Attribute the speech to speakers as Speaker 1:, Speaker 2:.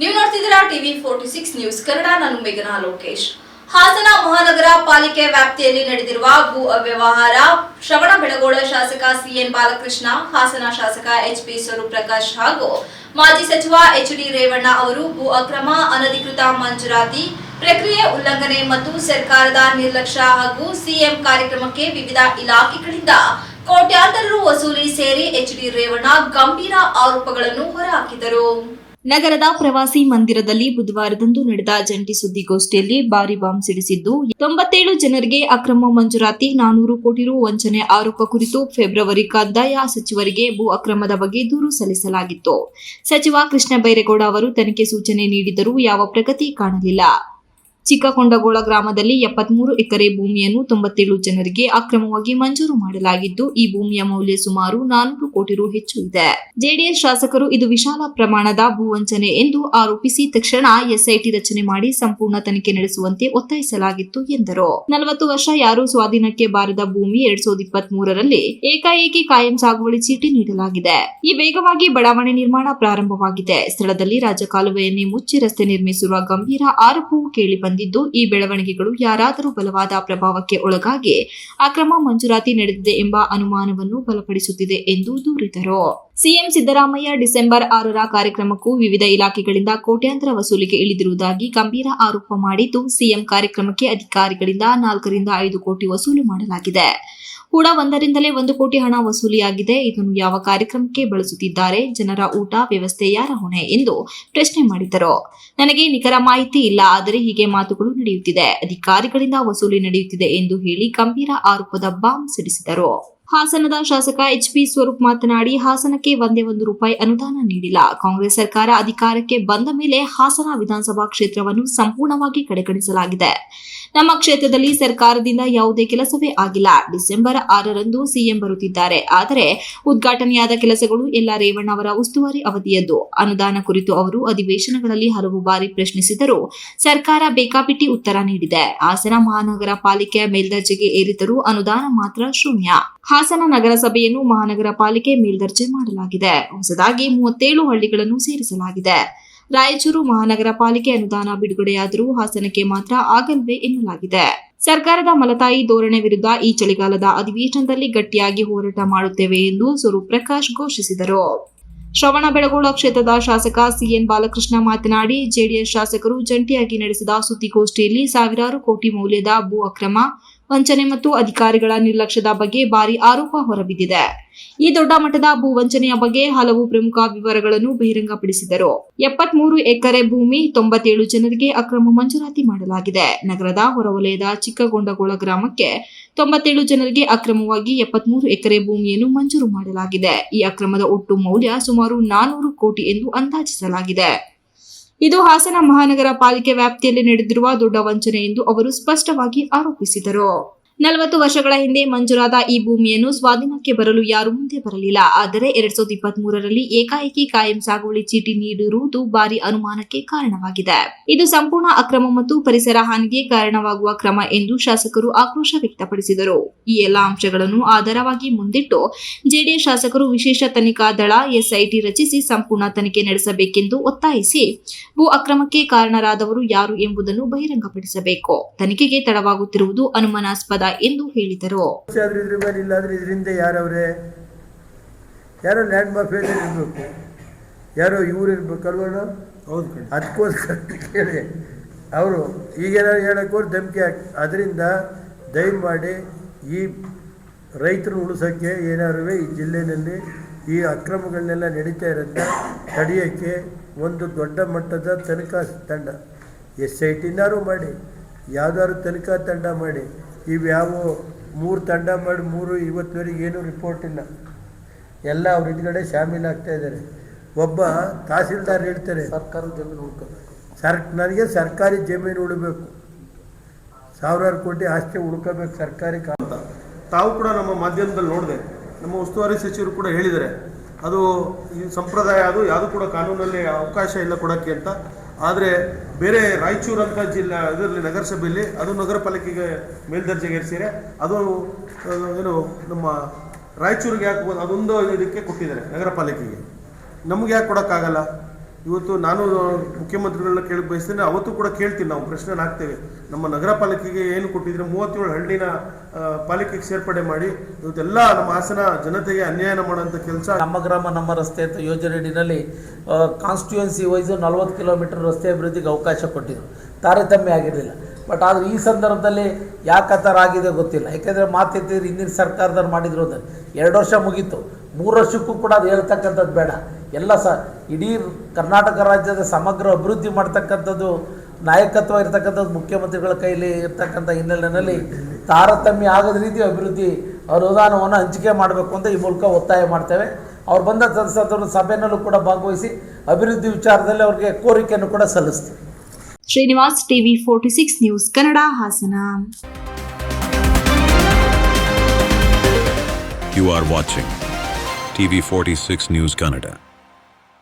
Speaker 1: ನೀವು ನೋಡ್ತಿದ್ದೀರಾ TV forty six news Kannada, ನಾನು ಮೇಘನಾ ಲೋಕೇಶ್. ಹಾಸನ ಮಹಾನಗರ ಪಾಲಿಕೆ ವ್ಯಾಪ್ತಿಯಲ್ಲಿ ನಡೆದಿರುವ ಭೂ ಅವ್ಯವಹಾರ, ಶ್ರವಣ ಬೆಳಗೋಳ ಶಾಸಕ ಸಿಎನ್ ಬಾಲಕೃಷ್ಣ, ಹಾಸನ ಶಾಸಕ ಎಚ್ ಪಿ ಸ್ವರೂಪ್ ಪ್ರಕಾಶ್ ಹಾಗೂ ಮಾಜಿ ಸಚಿವ ಎಚ್ ಡಿ ರೇವಣ್ಣ ಅವರು ಭೂ ಅಕ್ರಮ, ಅನಧಿಕೃತ ಮಂಜೂರಾತಿ ಪ್ರಕ್ರಿಯೆ ಉಲ್ಲಂಘನೆ ಮತ್ತು ಸರ್ಕಾರದ ನಿರ್ಲಕ್ಷ್ಯ ಹಾಗೂ ಸಿಎಂ ಕಾರ್ಯಕ್ರಮಕ್ಕೆ ವಿವಿಧ ಇಲಾಖೆಗಳಿಂದ ಕೋಟ್ಯಾಂತರ ರು ವಸೂಲಿ ಸೇರಿ ಎಚ್ ಡಿ ರೇವಣ್ಣ ಗಂಭೀರ ಆರೋಪಗಳನ್ನು ಹೊರಹಾಕಿದರು ನಗರದ ಪ್ರವಾಸಿ ಮಂದಿರದಲ್ಲಿ ಬುಧವಾರದಂದು ನಡೆದ ಜಂಟಿ ಸುದ್ದಿಗೋಷ್ಠಿಯಲ್ಲಿ ಭಾರಿ ಬಾಂಬ್ ಸಿಡಿಸಿದ್ದು, ತೊಂಬತ್ತೇಳು ಜನರಿಗೆ ಅಕ್ರಮ ಮಂಜೂರಾತಿ, ನಾನೂರು ಕೋಟಿ ರು ವಂಚನೆ ಆರೋಪ ಕುರಿತು ಫೆಬ್ರವರಿ ಕಂದಾಯ ಸಚಿವರಿಗೆ ಭೂ ಅಕ್ರಮದ ಬಗ್ಗೆ ದೂರು ಸಲ್ಲಿಸಲಾಗಿತ್ತು. ಸಚಿವ ಕೃಷ್ಣ ಬೈರೇಗೌಡ ಅವರು ತನಿಖೆ ಸೂಚನೆ ನೀಡಿದರೂ ಯಾವ ಪ್ರಗತಿ ಕಾಣಲಿಲ್ಲ. ಚಿಕ್ಕಕೊಂಡಗೋಳ ಗ್ರಾಮದಲ್ಲಿ ಎಪ್ಪತ್ಮೂರು ಎಕರೆ ಭೂಮಿಯನ್ನು ತೊಂಬತ್ತೇಳು ಜನರಿಗೆ ಅಕ್ರಮವಾಗಿ ಮಂಜೂರು ಮಾಡಲಾಗಿದ್ದು, ಈ ಭೂಮಿಯ ಮೌಲ್ಯ ಸುಮಾರು ನಾನೂರು ಕೋಟಿ ರು ಹೆಚ್ಚು ಇದೆ. ಜೆಡಿಎಸ್ ಶಾಸಕರು ಇದು ವಿಶಾಲ ಪ್ರಮಾಣದ ಭೂ ವಂಚನೆ ಎಂದು ಆರೋಪಿಸಿ ತಕ್ಷಣ ಎಸ್ಐಟಿ ರಚನೆ ಮಾಡಿ ಸಂಪೂರ್ಣ ತನಿಖೆ ನಡೆಸುವಂತೆ ಒತ್ತಾಯಿಸಲಾಗಿತ್ತು ಎಂದರು. ನಲವತ್ತು ವರ್ಷ ಯಾರೂ ಸ್ವಾಧೀನಕ್ಕೆ ಬಾರದ ಭೂಮಿ ಎರಡ್ ಸಾವಿರದ ಇಪ್ಪತ್ತ್ ಮೂರರಲ್ಲಿ ಏಕಾಏಕಿ ಕಾಯಂ ಸಾಗುವಳಿ ಚೀಟಿ ನೀಡಲಾಗಿದೆ. ಈ ವೇಗವಾಗಿ ಬಡಾವಣೆ ನಿರ್ಮಾಣ ಪ್ರಾರಂಭವಾಗಿದೆ. ಸ್ಥಳದಲ್ಲಿ ರಾಜಕಾಲುವೆಯನ್ನೇ ಮುಚ್ಚಿ ರಸ್ತೆ ನಿರ್ಮಿಸಿರುವ ಗಂಭೀರ ಆರೋಪವು ಕೇಳಿ ಬಂದಿದ್ದು, ಈ ಬೆಳವಣಿಗೆಗಳು ಯಾರಾದರೂ ಬಲವಾದ ಪ್ರಭಾವಕ್ಕೆ ಒಳಗಾಗಿ ಅಕ್ರಮ ಮಂಜೂರಾತಿ ನಡೆದಿದೆ ಎಂಬ ಅನುಮಾನವನ್ನು ಬಲಪಡಿಸುತ್ತಿದೆ ಎಂದು ದೂರಿದರು. ಸಿಎಂ ಸಿದ್ದರಾಮಯ್ಯ ಡಿಸೆಂಬರ್ ಆರರ ಕಾರ್ಯಕ್ರಮಕ್ಕೂ ವಿವಿಧ ಇಲಾಖೆಗಳಿಂದ ಕೋಟ್ಯಾಂತರ ವಸೂಲಿಗೆ ಇಳಿದಿರುವುದಾಗಿ ಗಂಭೀರ ಆರೋಪ ಮಾಡಿದ್ದು, ಸಿಎಂ ಕಾರ್ಯಕ್ರಮಕ್ಕೆ ಅಧಿಕಾರಿಗಳಿಂದ ನಾಲ್ಕರಿಂದ ಐದು ಕೋಟಿ ವಸೂಲಿ ಮಾಡಲಾಗಿದೆ. ಕೂಡ ಒಂದರಿಂದಲೇ ಒಂದು ಕೋಟಿ ಹಣ ವಸೂಲಿಯಾಗಿದೆ. ಇದನ್ನು ಯಾವ ಕಾರ್ಯಕ್ರಮಕ್ಕೆ ಬಳಸುತ್ತಿದ್ದಾರೆ? ಜನರ ಊಟ, ವ್ಯವಸ್ಥೆ ಯಾರ ಹೊಣೆ ಎಂದು ಪ್ರಶ್ನೆ ಮಾಡಿದರು. ನನಗೆ ನಿಖರ ಮಾಹಿತಿ ಇಲ್ಲ, ಆದರೆ ಹೀಗೆ ಮಾತುಗಳು ನಡೆಯುತ್ತಿದೆ. ಅಧಿಕಾರಿಗಳಿಂದ ವಸೂಲಿ ನಡೆಯುತ್ತಿದೆ ಎಂದು ಹೇಳಿ ಗಂಭೀರ ಆರೋಪದ ಬಾಂಬ್ ಸಿಡಿಸಿದರು. ಹಾಸನದ ಶಾಸಕ ಎಚ್ ಪಿ ಸ್ವರೂಪ್ ಮಾತನಾಡಿ, ಹಾಸನಕ್ಕೆ ಒಂದೇ ಒಂದು ರೂಪಾಯಿ ಅನುದಾನ ನೀಡಿಲ್ಲ. ಕಾಂಗ್ರೆಸ್ ಸರ್ಕಾರ ಅಧಿಕಾರಕ್ಕೆ ಬಂದ ಮೇಲೆ ಹಾಸನ ವಿಧಾನಸಭಾ ಕ್ಷೇತ್ರವನ್ನು ಸಂಪೂರ್ಣವಾಗಿ ಕಡೆಗಣಿಸಲಾಗಿದೆ. ನಮ್ಮ ಕ್ಷೇತ್ರದಲ್ಲಿ ಸರ್ಕಾರದಿಂದ ಯಾವುದೇ ಕೆಲಸವೇ ಆಗಿಲ್ಲ. ಡಿಸೆಂಬರ್ ಆರರಂದು ಸಿಎಂ ಬರುತ್ತಿದ್ದಾರೆ. ಆದರೆ ಉದ್ಘಾಟನೆಯಾದ ಕೆಲಸಗಳು ಎಲ್ಲ ರೇವಣ್ಣ ಅವರ ಉಸ್ತುವಾರಿ ಅವಧಿಯದ್ದು. ಅನುದಾನ ಕುರಿತು ಅವರು ಅಧಿವೇಶನಗಳಲ್ಲಿ ಹಲವು ಬಾರಿ ಪ್ರಶ್ನಿಸಿದರೂ ಸರ್ಕಾರ ಬೇಕಾಬಿಟ್ಟಿ ಉತ್ತರ ನೀಡಿದೆ. ಹಾಸನ ಮಹಾನಗರ ಪಾಲಿಕೆಯ ಮೇಲ್ದರ್ಜೆಗೆ ಏರಿದರೂ ಅನುದಾನ ಮಾತ್ರ ಶೂನ್ಯ. ಹಾಸನ ನಗರಸಭೆಯನ್ನು ಮಹಾನಗರ ಪಾಲಿಕೆ ಮೇಲ್ದರ್ಜೆ ಮಾಡಲಾಗಿದೆ. ಹೊಸದಾಗಿ ಮೂವತ್ತೇಳು ಹಳ್ಳಿಗಳನ್ನು ಸೇರಿಸಲಾಗಿದೆ. ರಾಯಚೂರು ಮಹಾನಗರ ಪಾಲಿಕೆ ಅನುದಾನ ಬಿಡುಗಡೆಯಾದರೂ ಹಾಸನಕ್ಕೆ ಮಾತ್ರ ಆಗಲ್ವೇ ಎನ್ನಲಾಗಿದೆ. ಸರ್ಕಾರದ ಮಲತಾಯಿ ಧೋರಣೆ ವಿರುದ್ಧ ಈ ಚಳಿಗಾಲದ ಅಧಿವೇಶನದಲ್ಲಿ ಗಟ್ಟಿಯಾಗಿ ಹೋರಾಟ ಮಾಡುತ್ತೇವೆ ಎಂದು ಸ್ವರೂಪ್ ಪ್ರಕಾಶ್ ಘೋಷಿಸಿದರು. ಶ್ರವಣ ಬೆಳಗೋಳ ಕ್ಷೇತ್ರದ ಶಾಸಕ ಸಿಎನ್ ಬಾಲಕೃಷ್ಣ ಮಾತನಾಡಿ, ಜೆಡಿಎಸ್ ಶಾಸಕರು ಜಂಟಿಯಾಗಿ ನಡೆಸಿದ ಸುದ್ದಿಗೋಷ್ಠಿಯಲ್ಲಿ ಸಾವಿರಾರು ಕೋಟಿ ಮೌಲ್ಯದ ಭೂ ಅಕ್ರಮ ವಂಚನೆ ಮತ್ತು ಅಧಿಕಾರಿಗಳ ನಿರ್ಲಕ್ಷ್ಯದ ಬಗ್ಗೆ ಭಾರಿ ಆರೋಪ ಹೊರಬಿದ್ದಿದೆ. ಈ ದೊಡ್ಡ ಮಟ್ಟದ ಭೂ ವಂಚನೆಯ ಬಗ್ಗೆ ಹಲವು ಪ್ರಮುಖ ವಿವರಗಳನ್ನು ಬಹಿರಂಗಪಡಿಸಿದರು. ಎಪ್ಪತ್ಮೂರು ಎಕರೆ ಭೂಮಿ ತೊಂಬತ್ತೇಳು ಜನರಿಗೆ ಅಕ್ರಮ ಮಂಜೂರಾತಿ ಮಾಡಲಾಗಿದೆ. ನಗರದ ಹೊರವಲಯದ ಚಿಕ್ಕಗೊಂಡಗೋಳ ಗ್ರಾಮಕ್ಕೆ ತೊಂಬತ್ತೇಳು ಜನರಿಗೆ ಅಕ್ರಮವಾಗಿ ಎಪ್ಪತ್ಮೂರು ಎಕರೆ ಭೂಮಿಯನ್ನು ಮಂಜೂರು ಮಾಡಲಾಗಿದೆ. ಈ ಅಕ್ರಮದ ಒಟ್ಟು ಮೌಲ್ಯ ಸುಮಾರು ನಾನೂರು ಕೋಟಿ ಎಂದು ಅಂದಾಜಿಸಲಾಗಿದೆ. ಇದು ಹಾಸನ ಮಹಾನಗರ ಪಾಲಿಕೆ ವ್ಯಾಪ್ತಿಯಲ್ಲಿ ನಡೆದಿರುವ ದೊಡ್ಡ ವಂಚನೆ ಎಂದು ಅವರು ಸ್ಪಷ್ಟವಾಗಿ ಆರೋಪಿಸಿದರು. ನಲವತ್ತು ವರ್ಷಗಳ ಹಿಂದೆ ಮಂಜೂರಾದ ಈ ಭೂಮಿಯನ್ನು ಸ್ವಾಧೀನಕ್ಕೆ ಬರಲು ಯಾರು ಮುಂದೆ ಬರಲಿಲ್ಲ. ಆದರೆ ಎರಡ್ ಸಾವಿರದ ಇಪ್ಪತ್ತ್ ಮೂರರಲ್ಲಿ ಏಕಾಏಕಿ ಕಾಯಂ ಸಾಗುವಳಿ ಚೀಟಿ ನೀಡಿರುವುದು ಭಾರಿ ಅನುಮಾನಕ್ಕೆ ಕಾರಣವಾಗಿದೆ. ಇದು ಸಂಪೂರ್ಣ ಅಕ್ರಮ ಮತ್ತು ಪರಿಸರ ಹಾನಿಗೆ ಕಾರಣವಾಗುವ ಕ್ರಮ ಎಂದು ಶಾಸಕರು ಆಕ್ರೋಶ ವ್ಯಕ್ತಪಡಿಸಿದರು. ಈ ಎಲ್ಲಾ ಅಂಶಗಳನ್ನು ಆಧಾರವಾಗಿ ಮುಂದಿಟ್ಟು ಜೆಡಿಎಸ್ ಶಾಸಕರು ವಿಶೇಷ ತನಿಖಾ ದಳ, ಎಸ್ಐಟಿ ರಚಿಸಿ ಸಂಪೂರ್ಣ ತನಿಖೆ ನಡೆಸಬೇಕೆಂದು ಒತ್ತಾಯಿಸಿ ಭೂ ಅಕ್ರಮಕ್ಕೆ ಕಾರಣರಾದವರು ಯಾರು ಎಂಬುದನ್ನು ಬಹಿರಂಗಪಡಿಸಬೇಕು. ತನಿಖೆಗೆ ತಡವಾಗುತ್ತಿರುವುದು ಅನುಮಾನಾಸ್ಪದ ಎಂದು ಹೇಳಿದರು.
Speaker 2: ಇದ್ರ ಮೇಲೆ ಇಲ್ಲಾಂದ್ರೆ ಇದರಿಂದ ಯಾರವ್ರೆ? ಯಾರೋ ಲ್ಯಾಂಡ್ ಮಾರ್ಕ್ ಇರಬೇಕು. ಯಾರೋ ಇವ್ರು ಇರ್ಬೇಕು ಅಲ್ವಣ
Speaker 3: ಹೌದು
Speaker 2: ಅದಕ್ಕೋಸ್ಕರ ಕೇಳಿ. ಅವರು ಈಗೇನೋ ಹೇಳೋಕ್ಕೋರು ಧಮಕಿ ಹಾಕಿ ಅದರಿಂದ ದಯಮಾಡಿ ಈ ರೈತರು ಉಳಿಸೋಕ್ಕೆ ಏನಾರು ಈ ಜಿಲ್ಲೆಯಲ್ಲಿ ಈ ಅಕ್ರಮಗಳನ್ನೆಲ್ಲ ನಡೀತಾ ಇರೋದನ್ನ ತಡೆಯೋಕ್ಕೆ ಒಂದು ದೊಡ್ಡ ಮಟ್ಟದ ತನಿಖಾ ತಂಡ ಎಸ್ ಐ ಟಿನಾರು ಮಾಡಿ ಯಾವುದಾದ್ರು ತನಿಖಾ ತಂಡ ಮಾಡಿ ಇವ್ಯಾವ ಮೂರು ತಂಡ ಮಾಡಿ ಮೂರು ಇವತ್ತುವರೆಗೆ ಏನೂ ರಿಪೋರ್ಟ್ ಇಲ್ಲ. ಎಲ್ಲ ಅವ್ರ ಹಿಂದ್ಗಡೆ ಶಾಮೀಲಾಗ್ತಾ ಇದ್ದಾರೆ ಒಬ್ಬ ತಹಸೀಲ್ದಾರ್ ಹೇಳ್ತಾರೆ
Speaker 3: ಸರ್ಕಾರದ ಜಮೀನು ಹುಡುಕಬೇಕು
Speaker 2: ಸರ್ ನನಗೆ ಸರ್ಕಾರಿ ಜಮೀನು ಉಳಬೇಕು. ಸಾವಿರಾರು ಕೋಟಿ ಆಸ್ತಿ ಉಳ್ಕೋಬೇಕು ಸರ್ಕಾರಿ
Speaker 3: ಅಂತ. ತಾವು ಕೂಡ ನಮ್ಮ ಮಾಧ್ಯಮದಲ್ಲಿ ನೋಡಿದೆ. ನಮ್ಮ ಉಸ್ತುವಾರಿ ಸಚಿವರು ಕೂಡ ಹೇಳಿದ್ದಾರೆ ಅದು ಈ ಸಂಪ್ರದಾಯ ಅದು ಯಾವುದು ಕೂಡ ಕಾನೂನಲ್ಲಿ ಅವಕಾಶ ಇಲ್ಲ ಕೊಡೋಕ್ಕೆ ಅಂತ. ಆದರೆ ಬೇರೆ ರಾಯಚೂರು ಅಂತ ಜಿಲ್ಲಾ, ಇದರಲ್ಲಿ ನಗರಸಭೆಯಲ್ಲಿ ಅದು ನಗರ ಪಾಲಿಕೆಗೆ ಮೇಲ್ದರ್ಜೆಗೇರಿಸಿದರೆ ಅದು ಏನು ನಮ್ಮ ರಾಯಚೂರಿಗೆ ಯಾಕೆ ಅದೊಂದು ಇದಕ್ಕೆ ಕೊಟ್ಟಿದ್ದಾರೆ ನಗರ ಪಾಲಿಕೆಗೆ. ನಮ್ಗೆ ಯಾಕೆ ಕೊಡೋಕ್ಕಾಗಲ್ಲ? ಇವತ್ತು ನಾನು ಮುಖ್ಯಮಂತ್ರಿಗಳನ್ನ ಕೇಳಿ ಬಯಸ್ತೇನೆ, ಅವತ್ತು ಕೂಡ ಕೇಳ್ತೀನಿ ನಾವು, ಪ್ರಶ್ನೆ ಹಾಕ್ತೇವೆ. ನಮ್ಮ ನಗರ ಪಾಲಿಕೆಗೆ ಏನು ಕೊಟ್ಟಿದ್ರೆ ಮೂವತ್ತೇಳು ಹಳ್ಳಿನ ಪಾಲಿಕೆಗೆ ಸೇರ್ಪಡೆ ಮಾಡಿ, ಇವತ್ತೆಲ್ಲ ನಮ್ಮ ಹಾಸನ ಜನತೆಗೆ ಅನ್ಯಾಯನ ಮಾಡುವಂಥ ಕೆಲಸ.
Speaker 4: ನಮ್ಮ ಗ್ರಾಮ, ನಮ್ಮ ರಸ್ತೆ ಅಂತ ಯೋಜನೆ ಅಡಿನಲ್ಲಿ ಕಾನ್ಸ್ಟಿಟ್ಯೂನ್ಸಿ ವೈಸ್ ನಲ್ವತ್ತು ಕಿಲೋಮೀಟರ್ ರಸ್ತೆ ಅಭಿವೃದ್ಧಿಗೆ ಅವಕಾಶ ಕೊಟ್ಟಿದ್ರು. ತಾರತಮ್ಯ ಆಗಿರಲಿಲ್ಲ. ಬಟ್ ಆದರೆ ಈ ಸಂದರ್ಭದಲ್ಲಿ ಯಾಕೆ ಆ ಥರ ಆಗಿದೆ ಗೊತ್ತಿಲ್ಲ. ಯಾಕೆಂದರೆ ಮಾತೆತ್ತಿದ್ರೆ ಹಿಂದಿನ ಸರ್ಕಾರದವ್ರು ಮಾಡಿದ್ರು ಅಂತ ಎರಡು ವರ್ಷ ಮುಗೀತು. ಮೂರು ವರ್ಷಕ್ಕೂ ಕೂಡ ಅದು ಹೇಳ್ತಕ್ಕಂಥದ್ದು ಬೇಡ. ಎಲ್ಲ ಸ ಇಡೀ ಕರ್ನಾಟಕ ರಾಜ್ಯದ ಸಮಗ್ರ ಅಭಿವೃದ್ಧಿ ಮಾಡ್ತಕ್ಕಂಥದ್ದು ನಾಯಕತ್ವ ಇರ್ತಕ್ಕಂಥದ್ದು ಮುಖ್ಯಮಂತ್ರಿಗಳ ಕೈಲಿ ಇರ್ತಕ್ಕಂಥ ಹಿನ್ನೆಲೆಯಲ್ಲಿ ತಾರತಮ್ಯ ಆಗದ ರೀತಿ ಅಭಿವೃದ್ಧಿ ಅನುದಾನವನ್ನು ಹಂಚಿಕೆ ಮಾಡಬೇಕು ಅಂತ ಈ ಮೂಲಕ ಒತ್ತಾಯ ಮಾಡ್ತೇವೆ. ಅವ್ರು ಬಂದ ಸದಸ್ಯರು ಸಭೆಯಲ್ಲೂ ಕೂಡ ಭಾಗವಹಿಸಿ ಅಭಿವೃದ್ಧಿ ವಿಚಾರದಲ್ಲಿ ಅವ್ರಿಗೆ ಕೋರಿಕೆಯನ್ನು ಕೂಡ ಸಲ್ಲಿಸ್ತೀವಿ.
Speaker 1: Srinivas TV forty six news Kannada Hassan.
Speaker 5: You are watching TV46 News Kannada.